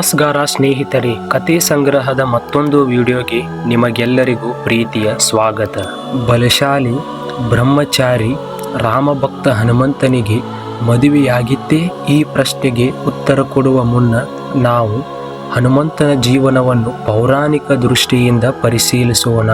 ನಮಸ್ಕಾರ ಸ್ನೇಹಿತರೆ ಕತೆ ಸಂಗ್ರಹದ ಮತ್ತೊಂದು ವಿಡಿಯೋಗೆ ನಿಮಗೆಲ್ಲರಿಗೂ ಪ್ರೀತಿಯ ಸ್ವಾಗತ. ಬಲಶಾಲಿ, ಬ್ರಹ್ಮಚಾರಿ, ರಾಮಭಕ್ತ ಹನುಮಂತನಿಗೆ ಮದುವೆಯಾಗಿತ್ತೇ ಈ ಪ್ರಶ್ನೆಗೆ ಉತ್ತರ ಕೊಡುವ ಮುನ್ನ ನಾವು ಹನುಮಂತನ ಜೀವನವನ್ನು ಪೌರಾಣಿಕ ದೃಷ್ಟಿಯಿಂದ ಪರಿಶೀಲಿಸೋಣ.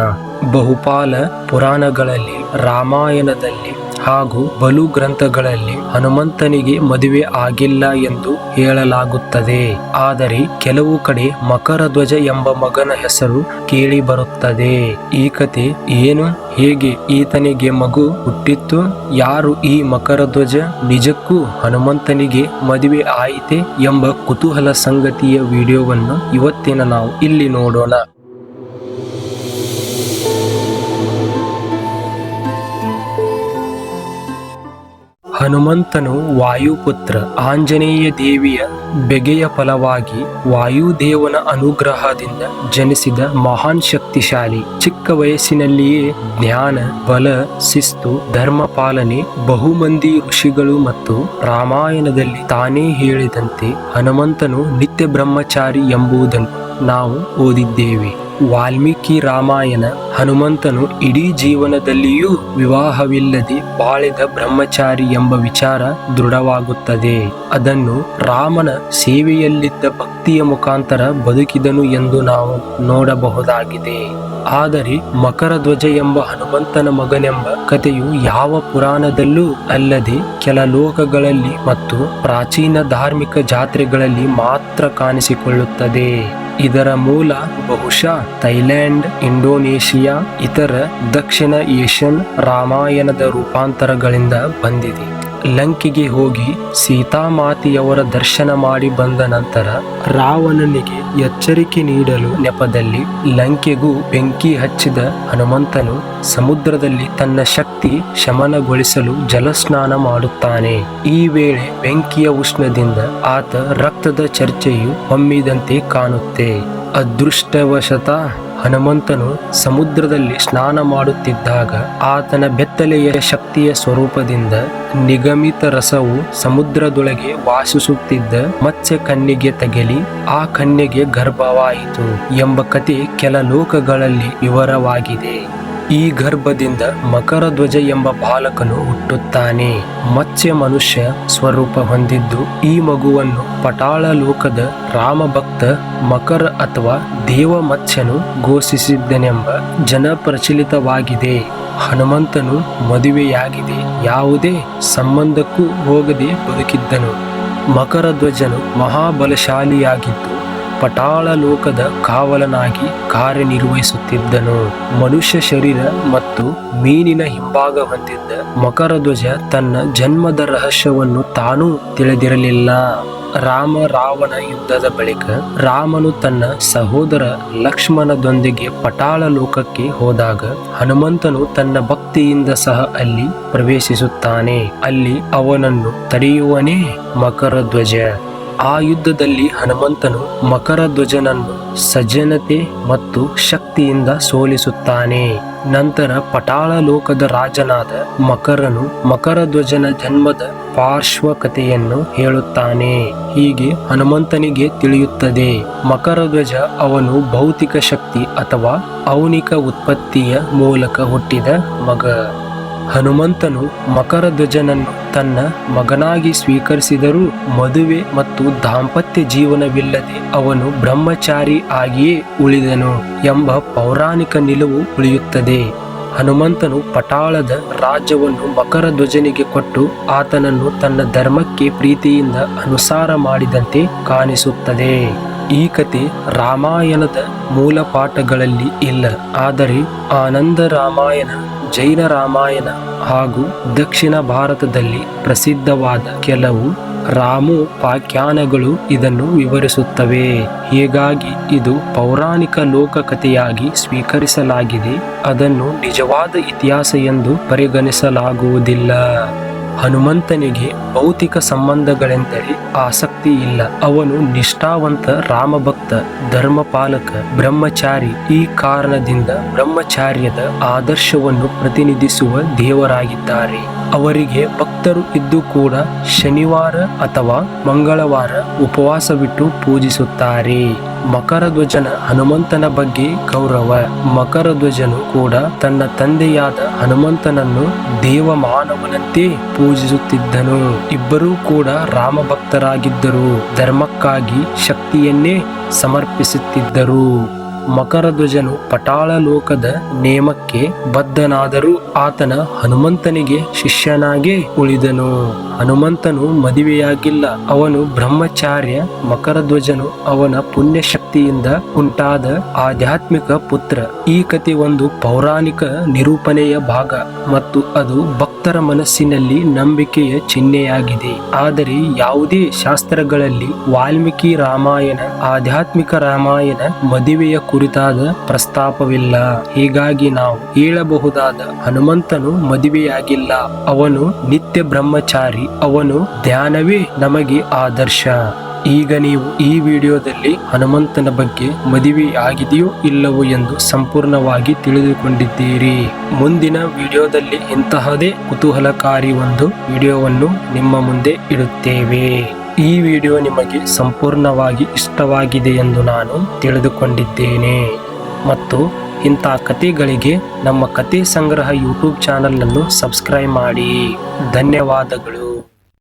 ಬಹುಪಾಲ ಪುರಾಣಗಳಲ್ಲಿ ರಾಮಾಯಣದಲ್ಲಿ ಹಾಗೂ ಬಲು ಗ್ರಂಥಗಳಲ್ಲಿ ಹನುಮಂತನಿಗೆ ಮದುವೆ ಆಗಿಲ್ಲ ಎಂದು ಹೇಳಲಾಗುತ್ತದೆ. ಆದರೆ ಕೆಲವು ಕಡೆ ಮಕರ ಧ್ವಜ ಎಂಬ ಮಗನ ಹೆಸರು ಕೇಳಿ ಬರುತ್ತದೆ. ಈ ಕತೆ ಏನು, ಹೇಗೆ ಈತನಿಗೆ ಮಗು ಹುಟ್ಟಿತ್ತು, ಯಾರು ಈ ಮಕರ ಧ್ವಜ, ನಿಜಕ್ಕೂ ಹನುಮಂತನಿಗೆ ಮದುವೆ ಆಯಿತೆ ಎಂಬ ಕುತೂಹಲ ಸಂಗತಿಯ ವಿಡಿಯೋವನ್ನು ಇವತ್ತಿನ ನಾವು ಇಲ್ಲಿ ನೋಡೋಣ. ಹನುಮಂತನು ವಾಯುಪುತ್ರ ಆಂಜನೇಯ ದೇವಿಯ ಬೆಗೆಯ ಫಲವಾಗಿ ವಾಯುದೇವನ ಅನುಗ್ರಹದಿಂದ ಜನಿಸಿದ ಮಹಾನ್ ಶಕ್ತಿಶಾಲಿ. ಚಿಕ್ಕ ವಯಸ್ಸಿನಲ್ಲಿಯೇ ಜ್ಞಾನ, ಬಲ, ಶಿಸ್ತು, ಧರ್ಮ ಪಾಲನೆ, ಬಹುಮಂದಿ ಋಷಿಗಳು ಮತ್ತು ರಾಮಾಯಣದಲ್ಲಿ ತಾನೇ ಹೇಳಿದಂತೆ ಹನುಮಂತನು ನಿತ್ಯ ಬ್ರಹ್ಮಚಾರಿ ಎಂಬುದನ್ನು ನಾವು ಓದಿದ್ದೇವೆ. ವಾಲ್ಮೀಕಿ ರಾಮಾಯಣ ಹನುಮಂತನು ಇಡೀ ಜೀವನದಲ್ಲಿಯೂ ವಿವಾಹವಿಲ್ಲದೆ ಬಾಳಿದ ಬ್ರಹ್ಮಚಾರಿ ಎಂಬ ವಿಚಾರ ದೃಢವಾಗುತ್ತದೆ. ಅದನ್ನು ರಾಮನ ಸೇವೆಯಲ್ಲಿದ್ದ ಭಕ್ತಿಯ ಮುಖಾಂತರ ಬದುಕಿದನು ಎಂದು ನಾವು ನೋಡಬಹುದಾಗಿದೆ. ಆದರೆ ಮಕರ ಧ್ವಜ ಎಂಬ ಹನುಮಂತನ ಮಗನೆಂಬ ಕಥೆಯು ಯಾವ ಪುರಾಣದಲ್ಲೂ ಅಲ್ಲದೆ ಕೆಲ ಲೋಕಗಳಲ್ಲಿ ಮತ್ತು ಪ್ರಾಚೀನ ಧಾರ್ಮಿಕ ಜಾತ್ರೆಗಳಲ್ಲಿ ಮಾತ್ರ ಕಾಣಿಸಿಕೊಳ್ಳುತ್ತದೆ. ಇದರ ಮೂಲ ಬಹುಶಃ ಥೈಲ್ಯಾಂಡ್, ಇಂಡೋನೇಷಿಯಾ, ಇತರ ದಕ್ಷಿಣ ಏಷ್ಯನ್ ರಾಮಾಯಣದ ರೂಪಾಂತರಗಳಿಂದ ಬಂದಿದೆ. ಲಂಕೆಗೆ ಹೋಗಿ ಸೀತಾಮಾತೆಯವರ ದರ್ಶನ ಮಾಡಿ ಬಂದ ನಂತರ ರಾವಣನಿಗೆ ಎಚ್ಚರಿಕೆ ನೀಡಲು ನೆಪದಲ್ಲಿ ಲಂಕೆಗೂ ಬೆಂಕಿ ಹಚ್ಚಿದ ಹನುಮಂತನು ಸಮುದ್ರದಲ್ಲಿ ತನ್ನ ಶಕ್ತಿ ಶಮನಗೊಳಿಸಲು ಜಲಸ್ನಾನ ಮಾಡುತ್ತಾನೆ. ಈ ವೇಳೆ ಬೆಂಕಿಯ ಉಷ್ಣದಿಂದ ಆತ ರಕ್ತದ ಚರ್ಚೆಯು ಹೊಮ್ಮಿದಂತೆ ಕಾಣುತ್ತೆ. ಅದೃಷ್ಟವಶತ ಹನುಮಂತನು ಸಮುದ್ರದಲ್ಲಿ ಸ್ನಾನ ಮಾಡುತ್ತಿದ್ದಾಗ ಆತನ ಬೆತ್ತಲೆಯ ಶಕ್ತಿಯ ಸ್ವರೂಪದಿಂದ ನಿಗಮಿತ ರಸವು ಸಮುದ್ರದೊಳಗೆ ವಾಸಿಸುತ್ತಿದ್ದ ಮತ್ಸ್ಯ ಕನ್ಯೆಗೆ ತಗಲಿ, ಆ ಕನ್ಯೆಗೆ ಗರ್ಭವಾಯಿತು ಎಂಬ ಕತೆ ಕೆಲ ಲೋಕಗಳಲ್ಲಿ ವಿವರವಾಗಿದೆ. ಈ ಗರ್ಭದಿಂದ ಮಕರ ಧ್ವಜ ಎಂಬ ಬಾಲಕನು ಹುಟ್ಟುತ್ತಾನೆ. ಮತ್ಸ್ಯ ಮನುಷ್ಯ ಸ್ವರೂಪ ಹೊಂದಿದ್ದು ಈ ಮಗುವನ್ನು ಪಟಾಳ ಲೋಕದ ರಾಮಭಕ್ತ, ಮಕರ ಅಥವಾ ದೇವ ಮತ್ಸ್ಯನು ಘೋಷಿಸಿದ್ದನೆಂಬ ಜನಪ್ರಚಲಿತವಾಗಿದೆ. ಹನುಮಂತನು ಮದುವೆಯಾಗಿದೆ, ಯಾವುದೇ ಸಂಬಂಧಕ್ಕೂ ಹೋಗದೆ ಬದುಕಿದ್ದನು. ಮಕರ ಧ್ವಜನು ಮಹಾಬಲಶಾಲಿಯಾಗಿದ್ದು ಪಟಾಳ ಲೋಕದ ಕಾವಲನಾಗಿ ಕಾರ್ಯನಿರ್ವಹಿಸುತ್ತಿದ್ದನು. ಮನುಷ್ಯ ಶರೀರ ಮತ್ತು ಮೀನಿನ ಹಿಂಭಾಗ ಹೊಂದಿದ್ದ ಮಕರ ಧ್ವಜ ತನ್ನ ಜನ್ಮದ ರಹಸ್ಯವನ್ನು ತಾನೂ ತಿಳಿದಿರಲಿಲ್ಲ. ರಾಮ ರಾವಣ ಯುದ್ಧದ ಬಳಿಕ ರಾಮನು ತನ್ನ ಸಹೋದರ ಲಕ್ಷ್ಮಣದೊಂದಿಗೆ ಪಟಾಳ ಲೋಕಕ್ಕೆ ಹೋದಾಗ ಹನುಮಂತನು ತನ್ನ ಭಕ್ತಿಯಿಂದ ಸಹ ಅಲ್ಲಿ ಪ್ರವೇಶಿಸುತ್ತಾನೆ. ಅಲ್ಲಿ ಅವನನ್ನು ತಡೆಯುವನೇ ಮಕರ ಧ್ವಜ ಆ ಯುದ್ಧದಲ್ಲಿ ಹನುಮಂತನು ಮಕರ ಧ್ವಜನನ್ನು ಸಜ್ಜನತೆ ಮತ್ತು ಶಕ್ತಿಯಿಂದ ಸೋಲಿಸುತ್ತಾನೆ. ನಂತರ ಪಟಾಳ ಲೋಕದ ರಾಜನಾದ ಮಕರನು ಮಕರ ಧ್ವಜನ ಜನ್ಮದ ಪಾರ್ಶ್ವಕತೆಯನ್ನು ಹೇಳುತ್ತಾನೆ. ಹೀಗೆ ಹನುಮಂತನಿಗೆ ತಿಳಿಯುತ್ತದೆ. ಮಕರ ಧ್ವಜ ಅವನು ಭೌತಿಕ ಶಕ್ತಿ ಅಥವಾ ಔನಿಕ ಉತ್ಪತ್ತಿಯ ಮೂಲಕ ಹುಟ್ಟಿದ ಮಗ. ಹನುಮಂತನು ಮಕರ ಧ್ವಜನನ್ನು ತನ್ನ ಮಗನಾಗಿ ಸ್ವೀಕರಿಸಿದರೂ ಮದುವೆ ಮತ್ತು ದಾಂಪತ್ಯ ಜೀವನವಿಲ್ಲದೆ ಅವನು ಬ್ರಹ್ಮಚಾರಿ ಆಗಿಯೇ ಉಳಿದನು ಎಂಬ ಪೌರಾಣಿಕ ನಿಲುವು ಉಳಿಯುತ್ತದೆ. ಹನುಮಂತನು ಪಟಾಳದ ರಾಜ್ಯವನ್ನು ಮಕರ ಧ್ವಜನಿಗೆ ಕೊಟ್ಟು ಆತನನ್ನು ತನ್ನ ಧರ್ಮಕ್ಕೆ ಪ್ರೀತಿಯಿಂದ ಅನುಸಾರ ಮಾಡಿದಂತೆ ಕಾಣಿಸುತ್ತದೆ. ಈ ಕತೆ ರಾಮಾಯಣದ ಮೂಲ ಪಾಠಗಳಲ್ಲಿ ಇಲ್ಲ, ಆದರೆ ಆನಂದ ರಾಮಾಯಣ ಜೈನ ರಾಮಾಯಣ ಹಾಗೂ ದಕ್ಷಿಣ ಭಾರತದಲ್ಲಿ ಪ್ರಸಿದ್ಧವಾದ ಕೆಲವು ರಾಮೋಪಾಖ್ಯಾನಗಳು ಇದನ್ನು ವಿವರಿಸುತ್ತವೆ. ಹೀಗಾಗಿ ಇದು ಪೌರಾಣಿಕ ಲೋಕಕಥೆಯಾಗಿ ಸ್ವೀಕರಿಸಲಾಗಿದೆ. ಅದನ್ನು ನಿಜವಾದ ಇತಿಹಾಸ ಎಂದು ಪರಿಗಣಿಸಲಾಗುವುದಿಲ್ಲ. ಹನುಮಂತನಿಗೆ ಭೌತಿಕ ಸಂಬಂಧಗಳೆಂದರೆ ಆಸಕ್ತಿ ಇಲ್ಲ. ಅವನು ನಿಷ್ಠಾವಂತ ರಾಮಭಕ್ತ, ಧರ್ಮಪಾಲಕ, ಬ್ರಹ್ಮಚಾರಿ. ಈ ಕಾರಣದಿಂದ ಬ್ರಹ್ಮಚಾರ್ಯದ ಆದರ್ಶವನ್ನು ಪ್ರತಿನಿಧಿಸುವ ದೇವರಾಗಿದ್ದಾರೆ. ಅವರಿಗೆ ಭಕ್ತರು ಇದ್ದು ಕೂಡ ಶನಿವಾರ ಅಥವಾ ಮಂಗಳವಾರ ಉಪವಾಸವಿಟ್ಟು ಪೂಜಿಸುತ್ತಾರೆ. ಮಕರಧ್ವಜನ ಹನುಮಂತನ ಬಗ್ಗೆ ಗೌರವ. ಮಕರಧ್ವಜನು ಕೂಡ ತನ್ನ ತಂದೆಯಾದ ಹನುಮಂತನನ್ನು ದೇವ ಮಾನವನಂತೆ ಪೂಜಿಸುತ್ತಿದ್ದನು. ಇಬ್ಬರೂ ಕೂಡ ರಾಮ ಭಕ್ತರಾಗಿದ್ದರು ಧರ್ಮಕ್ಕಾಗಿ ಶಕ್ತಿಯನ್ನೇ ಸಮರ್ಪಿಸುತ್ತಿದ್ದರು. ಮಕರಧ್ವಜನು ಪಟಾಳ ಲೋಕದ ನೇಮಕ್ಕೆ ಬದ್ಧನಾದರೂ ಆತನ ಹನುಮಂತನಿಗೆ ಶಿಷ್ಯನಾಗೇ ಉಳಿದನು. ಹನುಮಂತನು ಮದುವೆಯಾಗಿಲ್ಲ. ಅವನು ಬ್ರಹ್ಮಚಾರ್ಯ, ಮಕರಧ್ವಜನು ಅವನ ಪುಣ್ಯ ಶಕ್ತಿಯಿಂದ ಉಂಟಾದ ಆಧ್ಯಾತ್ಮಿಕ ಪುತ್ರ. ಈ ಕಥೆ ಒಂದು ಪೌರಾಣಿಕ ನಿರೂಪಣೆಯ ಭಾಗ ಮತ್ತು ಅದು ಭಕ್ತರ ಮನಸ್ಸಿನಲ್ಲಿ ನಂಬಿಕೆಯ ಚಿಹ್ನೆಯಾಗಿದೆ. ಆದರೆ ಯಾವುದೇ ಶಾಸ್ತ್ರಗಳಲ್ಲಿ ವಾಲ್ಮೀಕಿ ರಾಮಾಯಣ, ಆಧ್ಯಾತ್ಮಿಕ ರಾಮಾಯಣ ಮದುವೆಯ ಕುರಿತಾದ ಪ್ರಸ್ತಾಪವಿಲ್ಲ. ಹೀಗಾಗಿ ನಾವು ಹೇಳಬಹುದಾದ ಹನುಮಂತನು ಮದುವೆಯಾಗಿಲ್ಲ. ಅವನು ನಿತ್ಯ ಬ್ರಹ್ಮಚಾರಿ, ಅವನು ಧ್ಯಾನವೇ ನಮಗೆ ಆದರ್ಶ. ಈಗ ನೀವು ಈ ವಿಡಿಯೋದಲ್ಲಿ ಹನುಮಂತನ ಬಗ್ಗೆ ಮದುವೆ ಆಗಿದೆಯೋ ಇಲ್ಲವೋ ಎಂದು ಸಂಪೂರ್ಣವಾಗಿ ತಿಳಿದುಕೊಂಡಿದ್ದೀರಿ. ಮುಂದಿನ ವಿಡಿಯೋದಲ್ಲಿ ಇಂತಹದೇ ಕುತೂಹಲಕಾರಿ ಒಂದು ವಿಡಿಯೋವನ್ನು ನಿಮ್ಮ ಮುಂದೆ ಇಡುತ್ತೇವೆ. ಈ ವಿಡಿಯೋ ನಿಮಗೆ ಸಂಪೂರ್ಣವಾಗಿ ಇಷ್ಟವಾಗಿದೆ ಎಂದು ನಾನು ತಿಳಿದುಕೊಂಡಿದ್ದೇನೆ. ಮತ್ತು ಇಂಥ ಕಥೆಗಳಿಗೆ ನಮ್ಮ ಕತೆ ಸಂಗ್ರಹ ಯೂಟ್ಯೂಬ್ ಚಾನಲ್ ಅನ್ನು ಸಬ್ಸ್ಕ್ರೈಬ್ ಮಾಡಿ. ಧನ್ಯವಾದಗಳು.